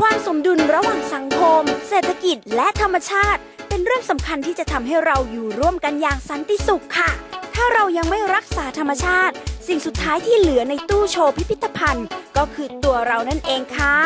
ความสมดุลระหว่างสังคม เศรษฐกิจและธรรมชาติ เป็นเรื่องสำคัญที่จะทำให้เราอยู่ร่วมกันอย่างสันติสุขค่ะ ถ้าเรายังไม่รักษาธรรมชาติ สิ่งสุดท้ายที่เหลือในตู้โชว์พิพิธภัณฑ์ ก็คือตัวเรานั่นเองค่ะ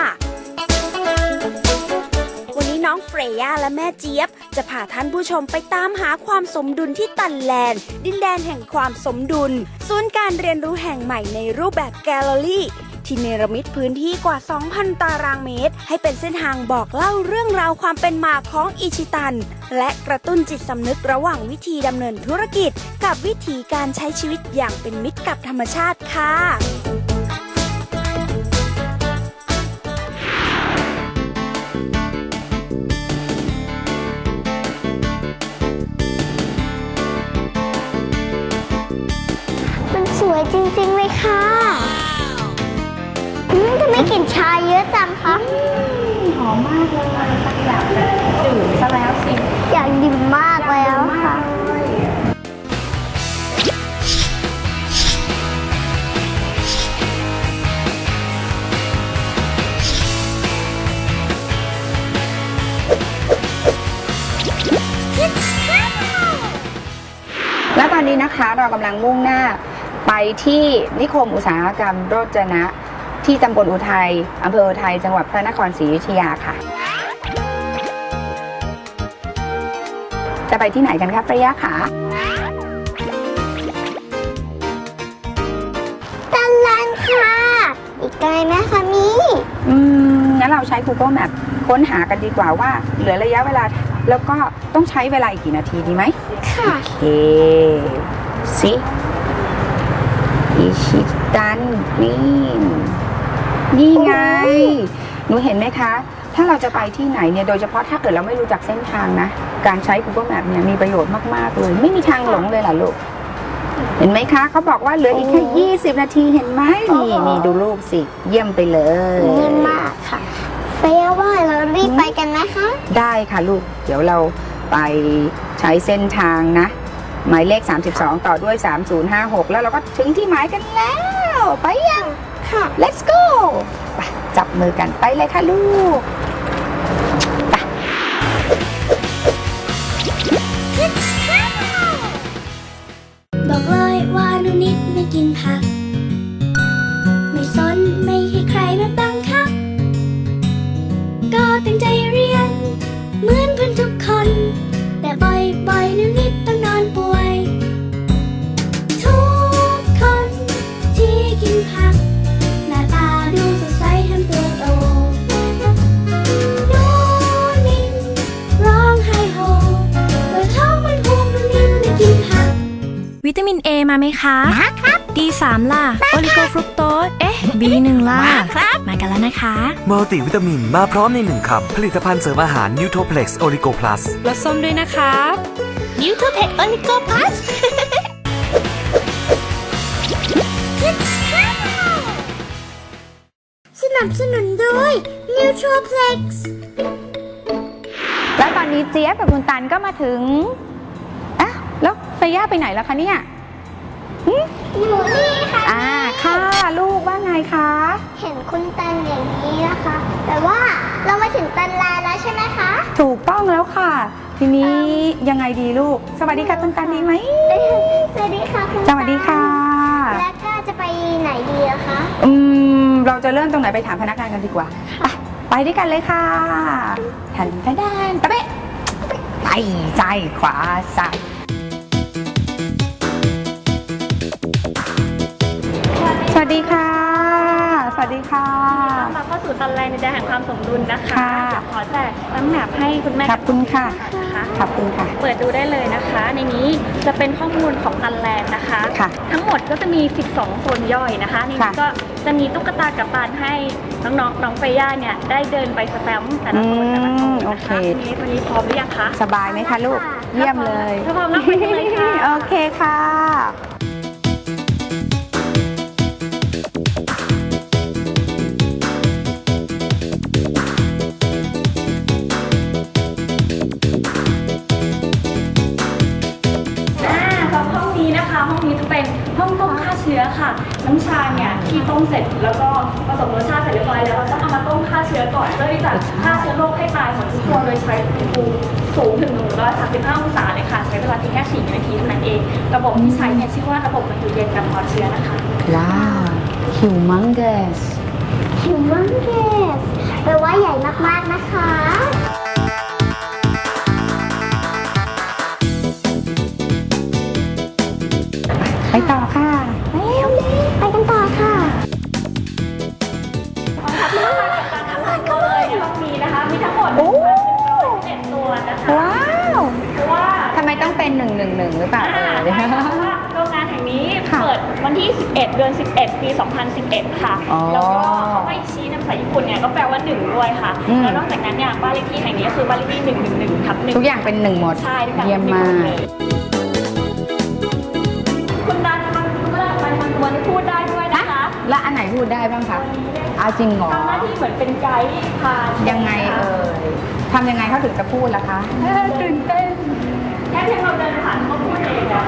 วันนี้น้องเฟรย่าและแม่เจี๊ยบ จะพาท่านผู้ชมไปตามหาความสมดุลที่ตันแลนด์ ดินแดนแห่งความสมดุล ศูนย์การเรียนรู้แห่งใหม่ในรูปแบบแกลเลอรี่ ที่เนรมิตพื้นที่กว่า 2,000 ตารางเมตร ให้เป็นเส้นทางบอกเล่าเรื่องราวความเป็นมาของอิชิตัน และกระตุ้นจิตสำนึกระหว่างวิธีดำเนินธุรกิจ กับวิธีการใช้ชีวิตอย่างเป็นมิตรกับธรรมชาติค่ะมันสวยจริงๆเลยค่ะ กลิ่นชาเยอะจังคะหอมมากเลยตั้งอยากแบบดื่มซะแล้วสิ อยากดื่มมากแล้วค่ะและตอนนี้นะคะเรากำลังมุ่งหน้าไปที่นิคมอุตสาหกรรมโรจนะ ที่ตำบลอุทัยอำเภออุทัยจังหวัดพระนครศรีอยุธยาค่ะ จะไปที่ไหนกันครับระยะขาตันลันค่ะ อีกไกลไหมคะมีอืมงั้นเราใช้ Google Map ค้นหากันดีกว่าว่า เหลือระยะเวลา แล้วก็ต้องใช้เวลาอีกกี่นาทีดีไหมค่ะโอเคสิอิชิตันนี่ นี่ไง หนูเห็นไหมคะ ถ้าเราจะไปที่ไหนเนี่ย โดยเฉพาะถ้าเกิดเราไม่รู้จักเส้นทางนะ การใช้ Google Map เนี่ยมีประโยชน์มากๆเลย ไม่มีทางหลงเลยล่ะลูก เห็นไหมคะ เขาบอกว่าเหลืออีกแค่ 20 นาที เห็นไหมนี่นี่ดูรูปสิ เยี่ยมไปเลยนี่มากค่ะเฟยว่าเรารีบไปกันนะคะ ได้ค่ะลูก เดี๋ยวเราไปใช้เส้นทางนะ หมายเลข 32 ต่อด้วย 3056 แล้วเราก็ถึงที่หมายกันแล้ว ไปยัง ค่ะ let's go ไปจับมือกันไปเลยค่ะลูกบอกเลยว่าหนูนิดไม่กินผัก ไม่สนไม่ให้ใครมาบังคับ ก็ตั้งใจเรียน เหมือนเพื่อนทุกคน แต่บ่อยๆหนูนิด มิน A มาไหมคะ มาครับ D3 ล่ะ โอลิโกฟรุกโตสเอ๊ะ B1 ล่ะ มาครับ มากันแล้วนะคะ มัลติวิตามินมาพร้อมในหนึ่งคำผลิตภัณฑ์เสริมอาหารนิวโทเพล็กซ์โอลิโกพลัสรสส้มด้วยนะครับ นิวโทเพกโอลิโกพลัสสนับสนุนโดย n e u t r o p l e x แล้วตอนนี้เจี๊ยบกับคุณตันก็มาถึงอะแล้วเฟย่าไปไหนแล้วคะเนี่ย อยู่นี่ค่ะ อ่าค่ะลูกว่าไงคะ เห็นคุณตันอย่างนี้นะคะ แต่ว่าเรามาถึงตันลาแล้วใช่ไหมคะ ถูกต้องแล้วค่ะ ทีนี้ยังไงดีลูก สวัสดีค่ะคุณตันดีไหม สวัสดีค่ะคุณสวัสดีค่ะตันแล้วก็จะไปไหนดีอะคะ อืม เราจะเริ่มตรงไหนไปถามพนักงานกันดีกว่า ไปไปด้วยกันเลยค่ะทันทันทันตะเบ๊ะไปใจขวาซ้าย ดีค่ะ สวัสดีค่ะ มาเข้าสู่ตอนแรกในแดนแห่งความสมดุลนะคะค่ะเดี๋ยวขอแจกน้ำหนักให้คุณแม่ขอบคุณค่ะ นะคะขอบคุณค่ะ เปิดดูได้เลยนะคะ ในนี้จะเป็นข้อมูลของตันแลนด์นะคะ ค่ะ ทั้งหมดก็จะมี 12 โซนย่อยนะคะ ในนี้ค่ะก็จะมีตุ๊กตากับปานให้น้องๆน้องเฟย่าเนี่ยได้เดินไปสแตมป์แต่ละโซนแต่ละโซนอืมโอนะเค คะทีนี้วันนี้พร้อมหรือยังคะสบายไหมคะลูก เยี่ยมเลย ถ้าพร้อมแล้วไปกันเลยค่ะ โอเคค่ะ มฆ่าเชื้อค่ะ น้ำชาเนี่ยที่ต้มเสร็จแล้วก็ผสมรสชาติเสร็จเรียบร้อยแล้วเราจะเอามาต้มฆ่าาเชื้อก่อนเพื่อที่จะฆ่าเชื้อโรคให้ตายหมดทุกตัวโดยใช้อุณหภูมิสูงถึง135องศาเลยค่ะ ใช้เวลาเพียงแค่4นาทีเท่านั้นเอง ระบบที่ใช้เนี่ยชื่อว่าระบบมันอยู่เย็นกันพอเชื้อนะคะ ว้าว humongous หิวมังเกสแปลว่าใหญ่มากๆนะคะ เป็น111หรือเปล่าอ่าเอ่ยใช่ค่ะเพราะว่าโรงงานแห่งนี้ค่ะเปิดวันที่ 11 เดือน 11 ปี 2011 ค่ะ อ๋อแล้วก็เขาไม่ชี้นำภาษาญี่ปุ่นเนี่ยก็แปลว่า 1 ด้วยค่ะ อืม แล้วนอกจากนั้นเนี่ยบ้านเลขที่แห่งนี้ก็คือบ้านเลขที่ 111ทับหนึ่งทุกอย่างเป็นหนึ่งหมด ใช่ทุกอย่างเยี่ยมมากเลยคุณดันมันมันมันมันพูดได้ด้วยนะคะแล้วอันไหนพูดได้บ้างคะเอาจริงเหรอทำหน้าที่เหมือนเป็นไกด์พายังไงเอ่ยทำยังไงเขาถึงจะพูดล่ะคะตื่นเต้นแค่เพียงเราเดินผ่านก็พูดเองอะ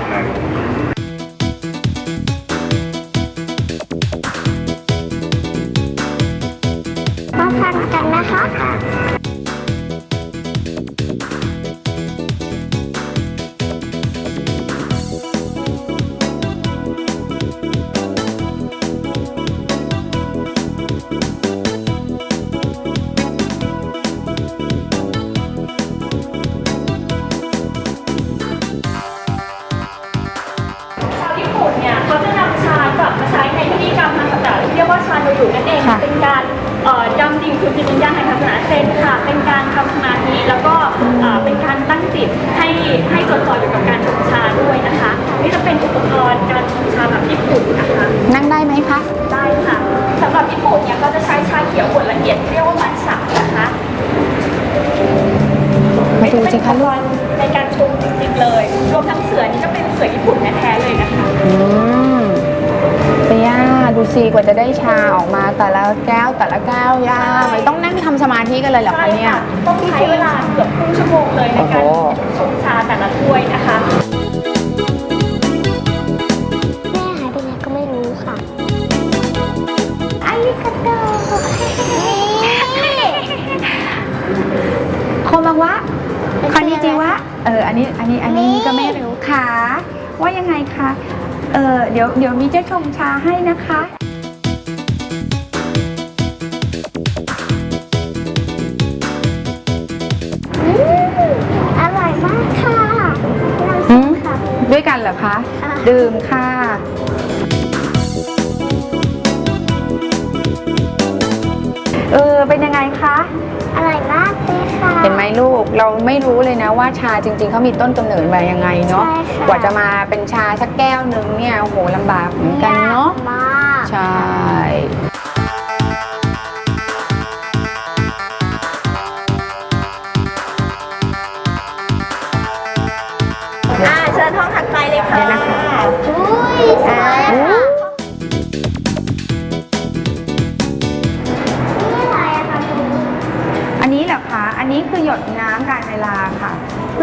มาฟังกันนะคะ ดำดิ่งสู่จิตวิญญาณแห่งศาสนาเซนค่ะ เป็นการทำสมาธิแล้วก็เอ่อเป็นการตั้งจิตให้ให้จดจ่ออยู่กับการชงชาด้วยนะคะ นี่จะเป็นอุปกรณ์การชงชาแบบญี่ปุ่นนะคะ นั่งได้ไหมคะ ได้ค่ะสำหรับญี่ปุ่นเนี่ยก็จะใช้ชาเขียวบดละเอียดเรียกว่ามัทฉะนะคะมาดูสิคะลูกในการชงจริงๆเลย รวมทั้งเสือนี่ก็เป็นเสือญี่ปุ่นแท้ๆเลยนะคะ อืมเปีย่าดูสิกว่าจะได้ชาออกมาแต่ละแก้วแต่ละแก้วยากเลยต้องนั่งทำสมาธิกันเลยเหรอใช่คะเนี่ยค่ะต้องใช้เวลาเกือบครึ่งชั่วโมงเลยในการโอ้โห ชงชาแต่ละถ้วยนะคะ แม่หายไปไหนก็ไม่รู้ค่ะอาริกาโตโคมาวะคอนนิจิวะ เออ อันนี้ อันนี้ อันนี้นี่ก็ไม่รู้ค่ะ ว่ายังไงคะ เออเดี๋ยวเดี๋ยวมีเจะชงชาให้นะคะ อืมอร่อยมากค่ะหืมค่ะ ด้วยกันเหรอคะค่ะ ดื่มค่ะ เออ เป็นยังไงคะอร่อยมาก เลยค่ะเห็นไหมลูกเราไม่รู้เลยนะว่าชาจริง ๆเขามีต้นกำเนิดมายังไงเนาะใช่ค่ะกว่าจะมาเป็นชาสักแก้วหนึ่งเนี่ยโอ้โหลำบากเหมือนกันเนาะยกมากใช่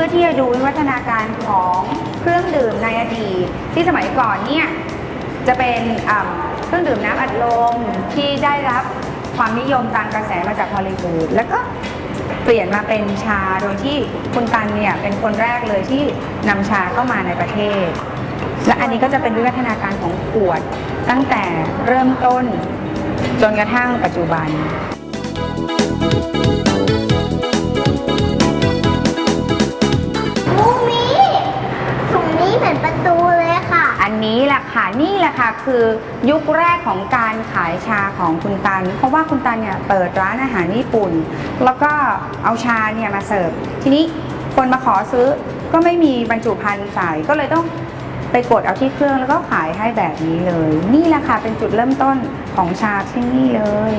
พื่อที่จะดูวิวัฒนาการของเครื่องดื่มในอดีตที่สมัยก่อนเนี่ยจะเป็นเครื่องดื่มน้ำอัดลมที่ได้รับความนิยมตามกระแสมาจากฮอลลีวูดแล้วก็เปลี่ยนมาเป็นชาโดยที่คุณตันเนี่ยเป็นคนแรกเลยที่นำชาเข้ามาในประเทศ และอันนี้ก็จะเป็นวิวัฒนาการของขวดตั้งแต่เริ่มต้นจนกระทั่งปัจจุบัน ตูเลยค่ะ อันนี้แหละค่ะนี่แหละค่ะคือยุคแรกของการขายชาของคุณตัน เพราะว่าคุณตันเนี่ยเปิดร้านอาหารญี่ปุ่น แล้วก็เอาชาเนี่ยมาเสิร์ฟทีนี้คนมาขอซื้อก็ไม่มีบรรจุภัณฑ์ใส่ก็เลยต้องไปกดเอาที่เครื่องแล้วก็ขายให้แบบนี้เลย นี่แหละค่ะเป็นจุดเริ่มต้นของชาที่นี่เลย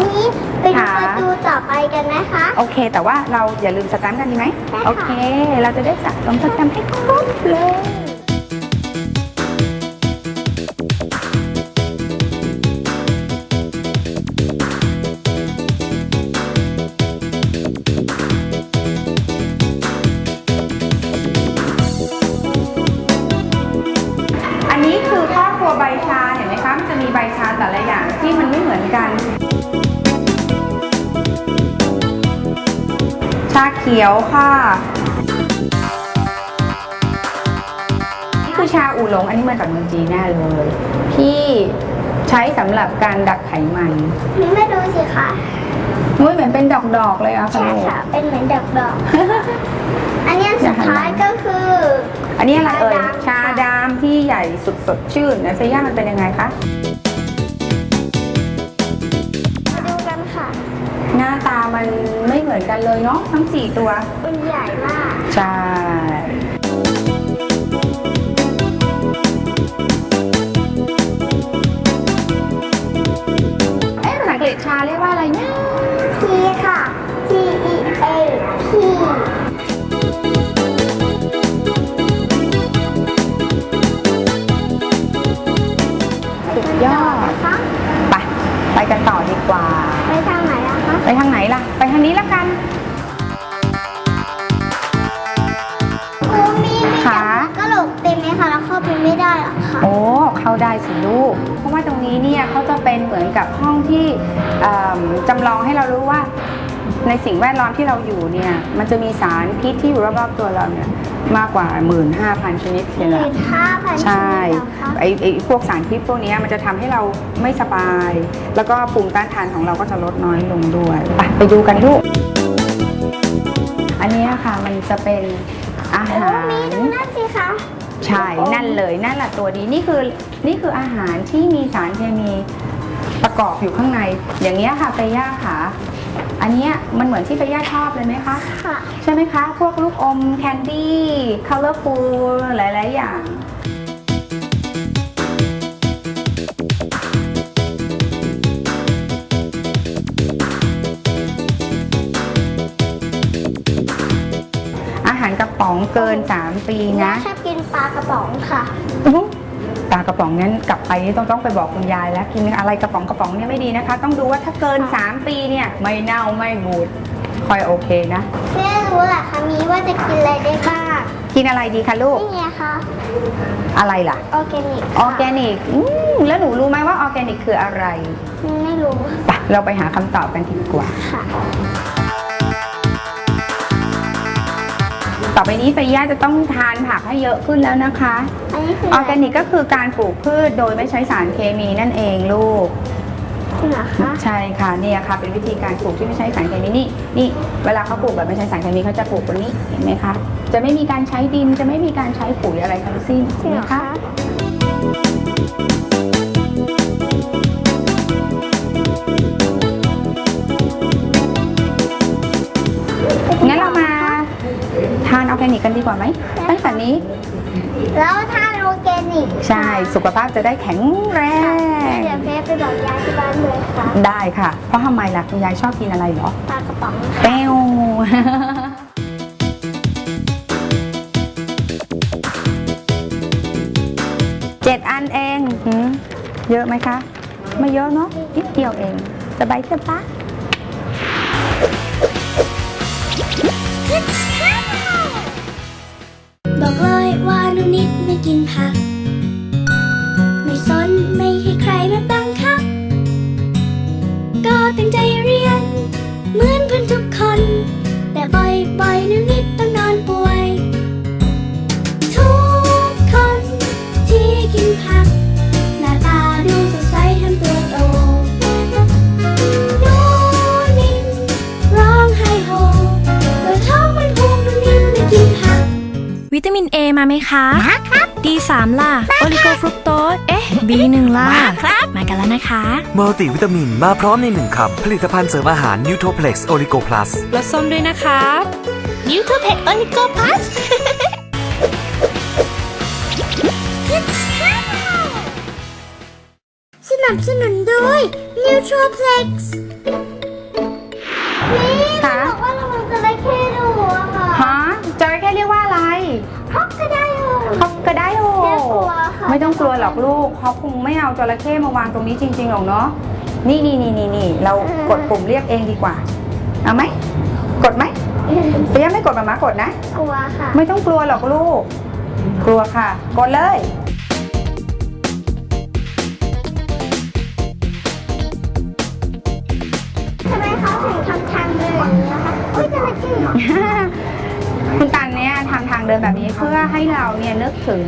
นี่ไปดูค่ะประตูต่อไปกันนะคะ โอเค แต่ว่าเราอย่าลืมสแตมป์กันดีไหมได้ค่ะโอเค เราจะได้สะสมสแตมป์ให้ครบเลย ขียวค่ะนี่คือชาอูหลงอันนี้มาจากเมืองจีนแน่เลย ที่ใช้สำหรับการดักไขมันนี่ไม่ดูสิคะนุ้ยเหมือนเป็นดอกๆเลยอะค่ะใช่ลูกค่ะ เป็นเหมือนดอกดอกๆอันเนี้ยสุดท้ายก็คือ อันนี้อะไรเอ่ยชาชาดำดามที่ใหญ่สุดสดชื่นนะเซย่ามันเป็นยังไงคะ หน้าตามันไม่เหมือนกันเลยเนาะทั้งสี่ตัว มันใหญ่มาก ใช่ เอ๊ะภาษาอังกฤษชาเรียกว่าอะไรเนี่ยทีค่ะ T E A T สุดยอดนะคะไป ไปกันต่อดีกว่า ไปทางไหนอะคะ ไปทางไหนล่ะ ไปทางนี้ละกันครูมีมีขากระโหลกเต็มไหมคะแล้วเข้าไปไม่ได้หรอคะ โอ้ เข้าได้สิลูก เพราะว่าตรงนี้เนี่ยเขาจะเป็นเหมือนกับห้องที่เอิ่มจำลองให้เรารู้ว่า ในสิ่งแวดล้อมที่เราอยู่เนี่ย มันจะมีสารพิษที่อยู่รอบๆตัวเราเนี่ย มากกว่า 15,000 ชนิดเลยหนะมื่นห้าพันใช่เหรอคะไอไอพวกสารพิษพวกเนี้ยมันจะทำให้เราไม่สบาย แล้วก็ภูมิต้านทานของเราก็จะลดน้อยลงด้วยไปไปดูกันลูก อันเนี้ยค่ะมันจะเป็นอาโอ้หารมีดูนั่นสิคะใช่นั่นเลยนั่นแหละตัวนี้นี่คือนี่คืออาหารที่มีสารเคมีประกอบอยู่ข้างใน อย่างเงี้ยค่ะเฟย่าค่ะ อันเนี้ยมันเหมือนที่เฟย่าชอบเลยไหมคะ ค่ะ ใช่ไหมคะ พวกลูกอมแคนดี้คัลเลอร์ฟูลหลายๆ อย่าง อาหารกระป๋องเกิน 3 ปีนะ ชอบกินปลากระป๋องค่ะ อื้อหือ ตากระป๋องนั้นกลับไปนี่ต้องต้องไปบอกคุณยายแล้วกินอะไรกระป๋องกระป๋องเนี่ยไม่ดีนะคะ ต้องดูว่าถ้าเกิน 3 ปีเนี่ยไม่เน่าไม่บูดค่อยโอเคนะ แม่รู้แหละคะมีว่าจะกินอะไรได้บ้างกินอะไรดีคะลูกนี่ไงคะอะไรล่ะออร์แกนิกออร์แกนิกอืมแล้วหนูรู้ไหมว่าออร์แกนิกคืออะไร ไม่รู้ไปเราไปหาคำตอบกันดีกว่าค่ะ ต่อไปนี้เฟย่าจะต้องทานผักให้เยอะขึ้นแล้วนะคะอันนี้คือออร์แกนิกก็คือการปลูกพืชโดยไม่ใช้สารเคมีนั่นเองลูก เหรอคะใช่ค่ะเนี่ยค่ะ เป็นวิธีการปลูกที่ไม่ใช้สารเคมีนี่นี่เวลาเขาปลูกแบบไม่ใช้สารเคมีเขาจะปลูกแบบนี้เห็นไหมคะจะไม่มีการใช้ดินจะไม่มีการใช้ปุ๋ยอะไรทั้งสิ้นจริเห็งนเหไหรมอคะ คะ นออร์แกนิกกันดีกว่าไหมตั้งแต่นี้ แล้วถ้าออร์แกนิกใช่ สุขภาพจะได้แข็งแรง เดี๋ยวเฟซไปบอกยายที่บ้านเลยค่ะ ได้ค่ะ เพราะทำไมล่ะคุณยายชอบกินอะไรเหรอ ปลากระป๋องเป้วเจ็ดอันเองหืมเยอะไหมคะ ไม่เยอะเนาะนิดเดียวเอง สบายสบาย มาไหมคะมาครับ D3 ล่ะ โอลิโกฟรุกโตสเอ๊ะ B1 ล่ะ มาครับ มากันแล้วนะคะ มัลติวิตามินมาพร้อมในหนึ่งคำผลิตภัณฑ์เสริมอาหารนิวโทเพล็กซ์โอลิโกพลัสรสส้มด้วยนะครับ นิวทูเพกโอลิโกพัสสนับสนุนโดย n โอแม่กลัวค่ะไม่ต้องกลัวหรอกลูกเขาคงไม่เอาจระเข้มาวางตรงนี้จริงๆหรอกเนาะนี่นี่นี่นี่นี่เรากดปุ่มเรียกเองดีกว่าเอาไหมกดไหมเปียไม่กดมามากดนะ กลัวค่ะ ไม่ต้องกลัวหรอกลูก กลัวค่ะ กดเลย ทำทางเดินแบบนี้เพื่อให้เราเนี่ยนึกถึง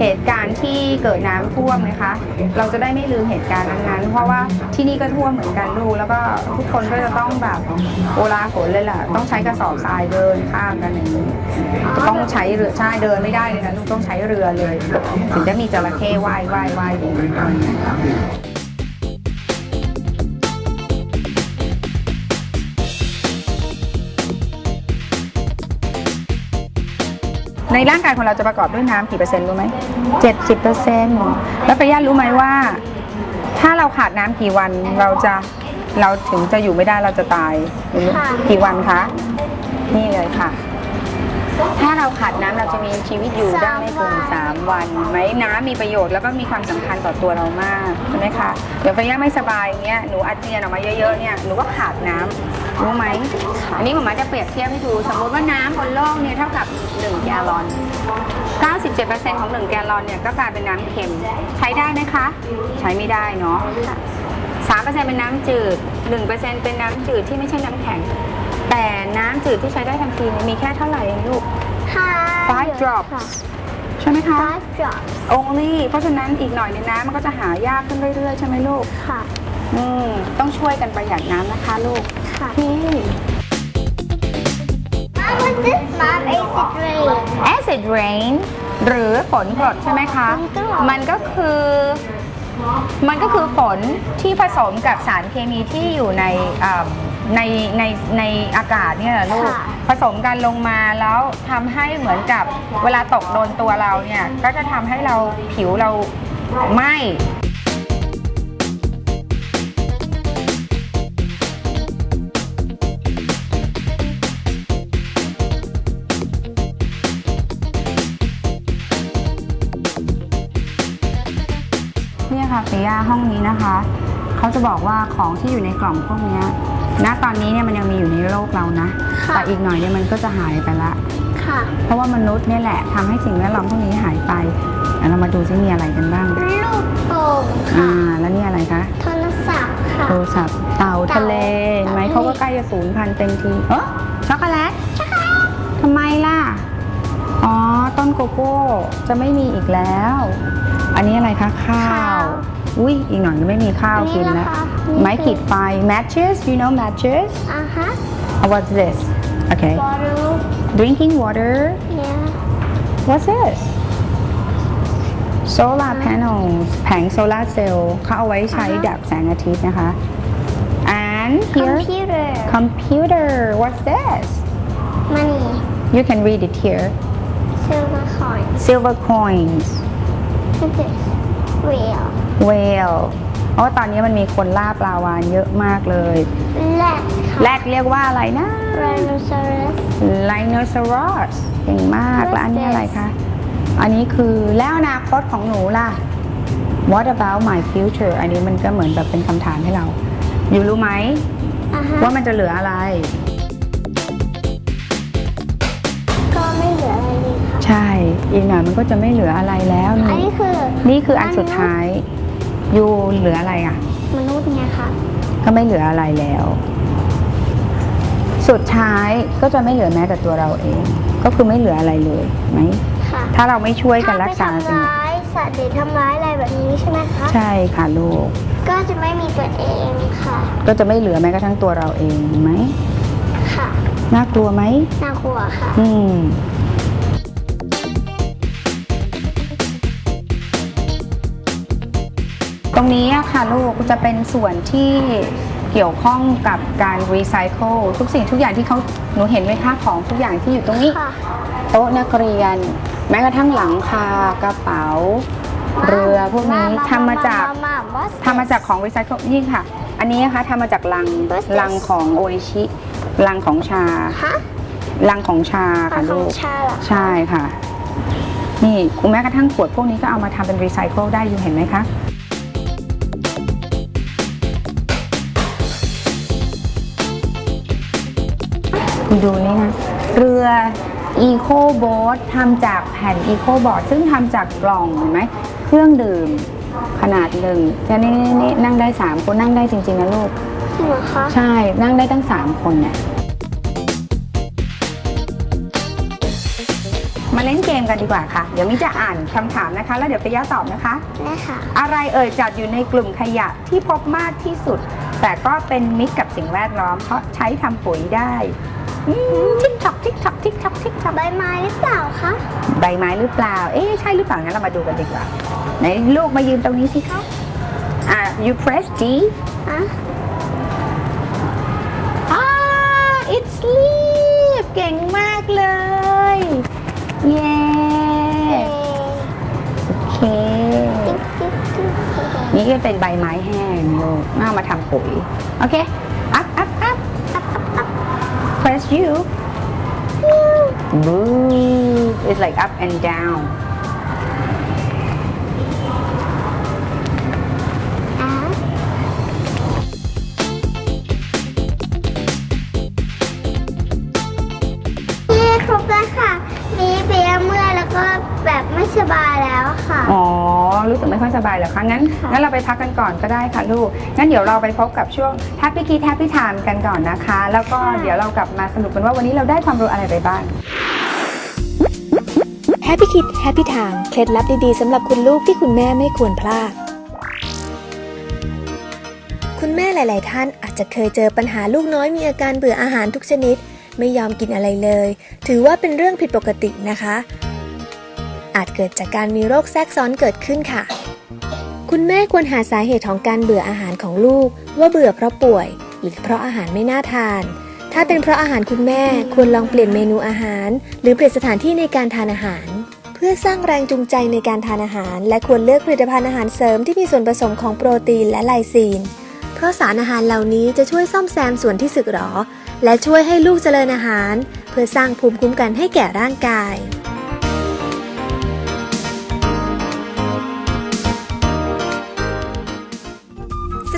เหตุการณ์ที่เกิดน้ำท่วมนะคะ เราจะได้ไม่ลืมเหตุการณ์นั้นๆเพราะว่าที่นี่ก็ท่วมเหมือนกันลูกแล้วก็ทุกคนก็จะต้องแบบโอลาฝนเลยล่ะต้องใช้กระสอบทรายเดินข้ามกันอย่างนี้ต้องใช้เรือใช่เดินไม่ได้เลยนะลูกต้องใช้เรือเลย ถึงจะมีจระเข้ว่ายว่ายว่ายอยู่อะไรอย่างเในร่างกายของเราจะประกอบด้วยน้ำกี่เปอร์เซ็นต์รู้ไหมเจ็ดสิบเปอร์เซ็นต์แล้วปริยารู้ไหมว่า ถ้าเราขาดน้ำกี่วันเราจะเราถึงจะอยู่ไม่ได้เราจะตายรู้ไหมกี่วันคะ นี่เลยค่ะ ถ้าเราขาดน้ำเราจะมีชีวิตอยู่ได้ไม่เกินสามวันไหมน้ำมีประโยชน์แล้วก็มีความสำคัญต่อตัวเรามากใช่ไหมคะเดี๋ยวปริยาไม่สบายเงี้ยหนูอาเจียนออกมาเยอะๆเนี่ยหนูก็ขาดน้ำรู้ไหมอันนี้หมอมาจะเปรียบเทียบให้ดูสมมติว่าน้ำบนโลกเนี่ยเท่ากับ1แกลลอน 97%ของ 1 แกลลอนเนี่ยก็กลายเป็นน้ำเค็ม ใช้ได้ไหมคะ ใช้ไม่ได้เนาะ3%เป็นน้ำจืด 1%เป็นน้ำจืดที่ไม่ใช่น้ำแข็ง แต่น้ำจืดที่ใช้ได้ทันทีเนี่ยมีแค่เท่าไหร่เองลูกค่ะ five drops ใช่ไหมคะ five drops only เพราะฉะนั้นอีกหน่อยในน้ำมันก็จะหายากขึ้นเรื่อยๆ ใช่ไหมลูก ค่ะ อืม ต้องช่วยกันประหยัดน้ำนะคะลูก ค่ะ นี่ Mom what's this Mom acid rain acid rain หรือฝนกรดใช่ไหมคะฝนกรดมันก็คือ มันก็คือฝนที่ผสมกับสารเคมีที่อยู่ในอ่าในในในอากาศเนี่ยแหละลูกค่ะผสมกันลงมาแล้วทำให้เหมือนกับเวลาตกโดนตัวเราเนี่ยก็จะทำให้เราผิวเราไหม้ ยค่ะปิยาห้องนี้นะคะ เขาจะบอกว่าของที่อยู่ในกล่องพวกเนี้ยณตอนนี้เนี่ยมันยังมีอยู่ในโลกเรานะค่ะแต่อีกหน่อยเนี่ยมันก็จะหายไปละค่ะเพราะว่ามนุษย์เนี่ยแหละทำให้สิ่งแวดล้อมพวกนี้หายไปอะเรามาดูซิมีอะไรกันบ้าง ลูกโป่งอ่าค่ะ แล้วนี่อะไรคะ โทรศัพท์ค่ะ โทรศัพท์ เต่าทะเลเห็นไหมเต่าทะเลเขาก็ใกล้จะสูญพันธุ์เต็มที เออช็อกโกแลตทำไมล่ะ อ๋อ ต้นโกโก้ จะไม่มีอีกแล้ว อันนี้อะไรคะ ข้าว อุ้ยอีกหน่อยจะไม่มีข้าวอันนี้กินแล้วนะคะไม้ขีดไฟ matches you know matches อ่าฮะ oh, what's this okay bottle drinking water yeah what's this solar panels แผงโซลาร์เซลล์เขาเอาไว้ใช้ดักแสงอาทิตย์นะคะ and here computer computer what's this money you can read it here silver coin silver coins what's this whale whale เพราะว่าตอนนี้มันมีคนล่าปลาวาฬเยอะมากเลย rat แรดเรียกว่าอะไรนะ rhinoceros rhinoceros เก่งมาก แล้วอันนี้อะไรคะ อันนี้คือแล้วอนาคตของหนูล่ะ What about my future อันนี้มันก็เหมือนแบบเป็นคำถามให้เรา อยู่รู้ไหม อ่าฮะ ว่ามันจะเหลืออะไร ก็ไม่เหลืออะไรเลยค่ะ ใช่ อีกหน่อยมันก็จะไม่เหลืออะไรแล้วอันนี่ นี้คือ นี่คืออันสุดท้ายอ ยู่เหลืออะไรอะ มนุษย์ไงค่ะ ก็ไม่เหลืออะไรแล้ว สุดท้ายก็จะไม่เหลือแม้แต่ตัวเราเอง ก็คือไม่เหลืออะไรเลยไหมค่ะถ้าเราไม่ช่วยกันรักษาถ้าไปสิ่งทำร้ายสัตว์หรือทำร้ายอะไรแบบนี้ใช่ไหมคะ ใช่ค่ะลูก ก็จะไม่มีตัวเองค่ะ ก็จะไม่เหลือแม้กระทั่งตัวเราเองเห็นไหมค่ะ น่ากลัวไหมน่ากลัวค่ะ อืม รงนี้อะค่ะลูกจะเป็นส่วนที่เกี่ยวข้องกับการรีไซเคิลทุกสิ่งทุกอย่างที่เขาหนูเห็นไหมคะของทุกอย่างที่อยู่ตรงนี้ ค่ะ โต๊ะนักเรียน แม้กระทั่งหลังคากระเป๋า เรือพวกนี้ทำมาจาก ทำมาจากของรีไซเคิลนี่ค่ะ อันนี้นะคะทำมาจากลัง What's this? ลังของโออิชิ ลังของชา ฮะลังของชาค่ะขลูองก ชาเหรอใช่ค่ะ นี่แม้กระทั่งขวดพวกนี้ก็เอามาทำเป็นรีไซเคิลได้อยู่เห็นไหมคะ ดูนี่นะ เรืออีโคโบ๊ททำจากแผ่นอีโคบอร์ดซึ่งทำจากกล่องเห็นไหมเครื่องดื่มขนาดหนึ่งแต่นี่นี่นี่นั่งได้ 3 คนนั่งได้จริง ๆ นะลูก จริงเหรอคะใช่นั่งได้ตั้ง 3 คนเนี่ยมาเล่นเกมกันดีกว่าค่ะ เดี๋ยวมิจะอ่านคำถามนะคะ แล้วเดี๋ยวไปย่าตอบนะคะ ได้ค่ะ อะไรเอ่ยจัดอยู่ในกลุ่มขยะที่พบมากที่สุด แต่ก็เป็นมิตรกับสิ่งแวดล้อมเพราะใช้ทำปุ๋ยได้ ทิกท็อกทิกท็อกทิกท็อกทิกท็อกใบไม้หรือเปล่าคะใบไม้หรือเปล่า เอ๊ะใช่หรือเปล่างั้นเรามาดูกันดีกว่าไหนลูกมายืนตรงนี้สิคะอ่า you press G อะอ่า it's leaf เก่งมากเลยเย้โอเคติ๊กติ๊กติ๊กนี่ก็เป็นใบไม้แห้งลูกเอามาทำปุ๋ย โอเค up up up up up up press U Boo it's like up and down อะนี่ครบแล้วค่ะนี่เบียเมื่อยแล้วก็แบบไม่สบายแล้วค่ะ อ๋อ รู้สึกไม่ค่อยสบายเหรอคะงั้นค่ะงั้นเราไปพักกันก่อนก็ได้ค่ะลูกงั้นเดี๋ยวเราไปพบกับช่วง Happy Kid Happy Time กันก่อนนะคะ แล้วก็เดี๋ยวเรากลับมาสนุกกันว่าวันนี้เราได้ความรู้อะไรไปบ้าง Happy Kid Happy Time เคล็ดลับดีๆสำหรับคุณลูกที่คุณแม่ไม่ควรพลาด คุณแม่หลาย ๆ ท่านอาจจะเคยเจอปัญหาลูกน้อยมีอาการเบื่ออาหารทุกชนิด ไม่ยอมกินอะไรเลย ถือว่าเป็นเรื่องผิดปกตินะคะ อาจเกิดจากการมีโรคแทรกซ้อนเกิดขึ้นค่ะ คุณแม่ควรหาสาเหตุของการเบื่ออาหารของลูก ว่าเบื่อเพราะป่วย หรือเพราะอาหารไม่น่าทาน ถ้าเป็นเพราะอาหารคุณแม่ควรลองเปลี่ยนเมนูอาหาร หรือเปลี่ยนสถานที่ในการทานอาหาร เพื่อสร้างแรงจูงใจในการทานอาหาร และควรเลือกผลิตภัณฑ์อาหารเสริมที่มีส่วนผสมของโปรตีนและไลซีน เพราะสารอาหารเหล่านี้จะช่วยซ่อมแซมส่วนที่สึกหรอและช่วยให้ลูกเจริญอาหาร เพื่อสร้างภูมิคุ้มกันให้แก่ร่างกาย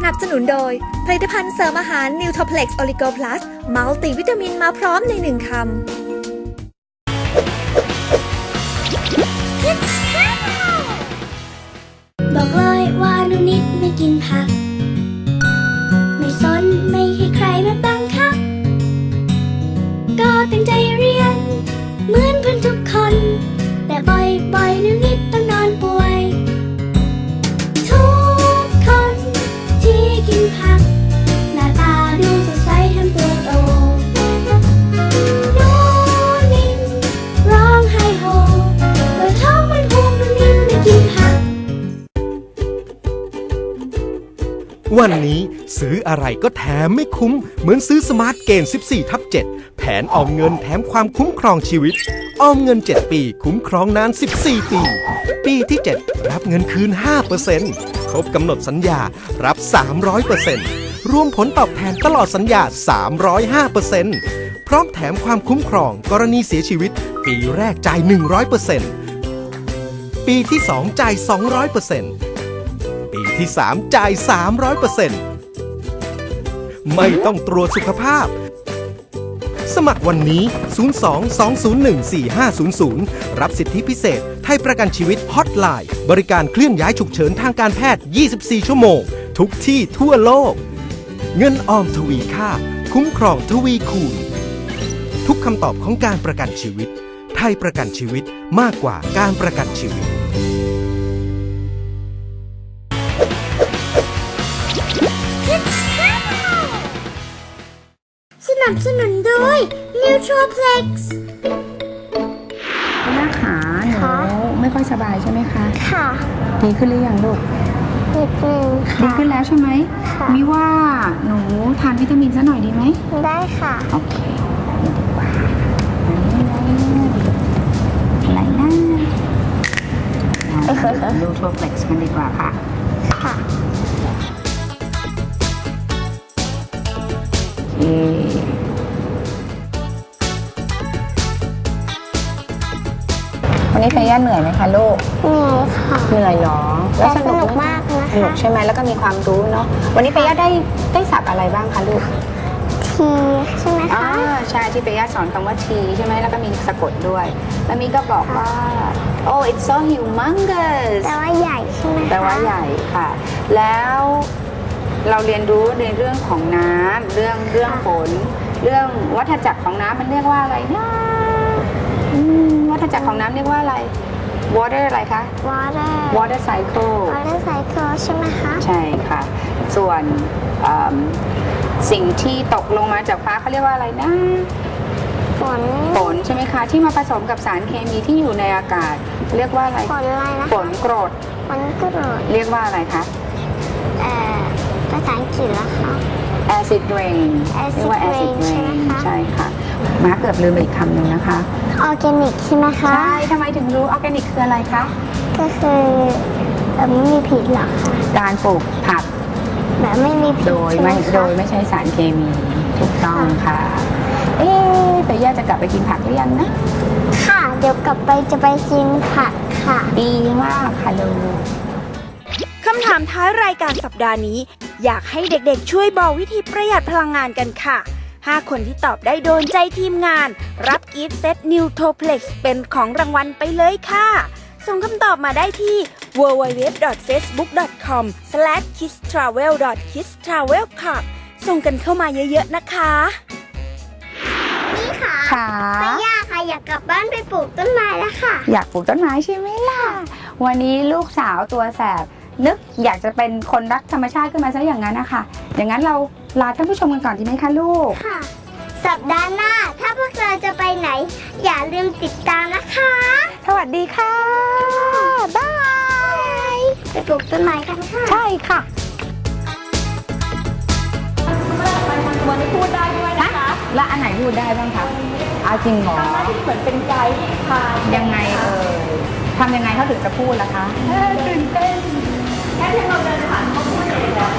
นับสนุนโดย ผลิตภัณฑ์เสริมอาหาร Newtoplex Oligo Plus มัลติวิตามินมาพร้อมในหนึ่งคำ วันนี้ซื้ออะไรก็แถมไม่คุ้ม เหมือนซื้อสมาร์ทเกณฑ์14 ทับ 7 แผนออมเงินแถมความคุ้มครองชีวิต ออมเงิน 7 ปี คุ้มครองนาน 14 ปี ปีที่ 7 รับเงินคืน 5%ครบกำหนดสัญญารับ 300%รวมผลตอบแทนตลอดสัญญา 305%พร้อมแถมความคุ้มครองกรณีเสียชีวิต ปีแรกจ่าย 100%ปีที่ 2 จ่าย 200%ปี ที่ 3 จ่าย 300%ไม่ต้องตรวจสุขภาพ สมัครวันนี้ 02-201-4500 รับสิทธิพิเศษ ไทยประกันชีวิตฮอตไลน์ บริการเคลื่อนย้ายฉุกเฉินทางการแพทย์ 24 ชั่วโมง ทุกที่ทั่วโลก เงินออมทวีค่า คุ้มครองทวีคูณ ทุกคำตอบของการประกันชีวิต ไทยประกันชีวิตมากกว่าการประกันชีวิต บสนุนโดย Nutriplex หน้าขาหนูค่ะ ไม่ค่อยสบายใช่ไหมคะ ค่ะดีขึ้นหรือยังลูก นิดนึงดีค่ะ ขึ้นแล้วใช่ไหมค่ะมีว่าหนูทานวิตามินซะหน่อยดีไหม ได้ค่ะ โอเคนี่ดีกว่าอะไรนะดูทัวร์เฟล็กซ์กันดีกว่าค่ะ ค่ะเอ่วัน นี้เฟย่าเหนื่อยไหมคะลูกนี่ค่ะเหนื่อยเนาะแต่สนุกไหมากนะสนุคะกใช่ไหมแล้วก็มีความรู้เนาะวันนี้เฟย่าได้ได้สับอะไรบ้างคะลูกทีใช่ไหมอ่าคะใช่ที่เฟย่าสอนคำว่า T ใช่ไหมแล้วก็มีสะกดด้วย แล้วมีก็บอกว่า oh it's so humongous แต่ว่าใหญ่ใช่ไหมคะแปลว่าใหญ่ค่ะ แล้วเราเรียนรู้ในเรื่องของน้ำเรื่องเรื่องฝน เรื่องวัฏจักรของน้ำมันเรียกว่าอะไรนะ อืมวัฏจักรของน้ำเรียกว่าอะไร water อะไรคะ water water cycle water cycle ใช่ไหมคะใช่ค่ะ ส่วนเอิ่มสิ่งที่ตกลงมาจากฟ้าเขาเรียกว่าอะไรนะ ฝนฝนใช่ไหมคะ ที่มาผสมกับสารเคมีที่อยู่ในอากาศ เรียกว่าอะไร ฝนอะไรนะฝนกรด ฝนกรดเรียกว่าอะไรคะ เอ่อภาษาอังกฤษแล้วคะ acid rain Acid เรียกว่า acid rain ใช่ไหม rain คะ ใช่ค่ะมาเกือบลืมไปอีกคำหนึ่งนะคะ ออร์แกนิกใช่ไหมคะ ใช่ทำไมถึงรู้ออร์แกนิกคืออะไรคะ ก็คือแบบไม่มีผิดหรอกค่ะ การปลูกผักแบบไม่มีผิดโดยใช่ไหมไม่คะโดยไม่ใช้สารเคมีถูกต้องค่ะ เอ๊ะแต่ย่าจะกลับไปกินผักหรือยังนะ ค่ะ เดี๋ยวกลับไปจะไปกินผักค่ะ ดีมากค่ะลูกคำถามท้ายรายการสัปดาห์นี้ อยากให้เด็กๆ ช่วยบอกวิธีประหยัดพลังงานกันค่ะ 5 คนที่ตอบได้โดนใจทีมงาน รับกิฟต์เซตนิวโทเพล็กซ์เป็นของรางวัลไปเลยค่ะ ส่งคำตอบมาได้ที่ www.facebook.com/kidstravel.kidstravelclub ส่งกันเข้ามาเยอะๆนะคะนี่ค่ะค่ะไปย่าค่ะอยากกลับบ้านไปปลูกต้นไม้แล้วค่ะ อยากปลูกต้นไม้ใช่ไหมล่ะ วันนี้ลูกสาวตัวแสบนึกอยากจะเป็นคนรักธรรมชาติขึ้นมาซะอย่างนั้นนะคะอย่างนั้นเรา ลาท่านผู้ชมกันก่อนดีไหมคะลูก ค่ะ สัปดาห์หน้า ถ้าพวกเราจะไปไหน อย่าลืมติดตามนะคะ สวัสดีค่ะ บาย ไปปลูกต้นไม้กันค่ะ ใช่ค่ะวันนี้พูดได้ด้วยนะคะ และอันไหนพูดได้บ้างคะเอาจริงเหรอทำหน้าที่เหมือนเป็นไกด์พายังไงเออทำยังไงเขาถึงจะพูดล่ะคะเออตื่นเต้นแค่เพียงเราเดินผ่านเขาพูดเองแล้ว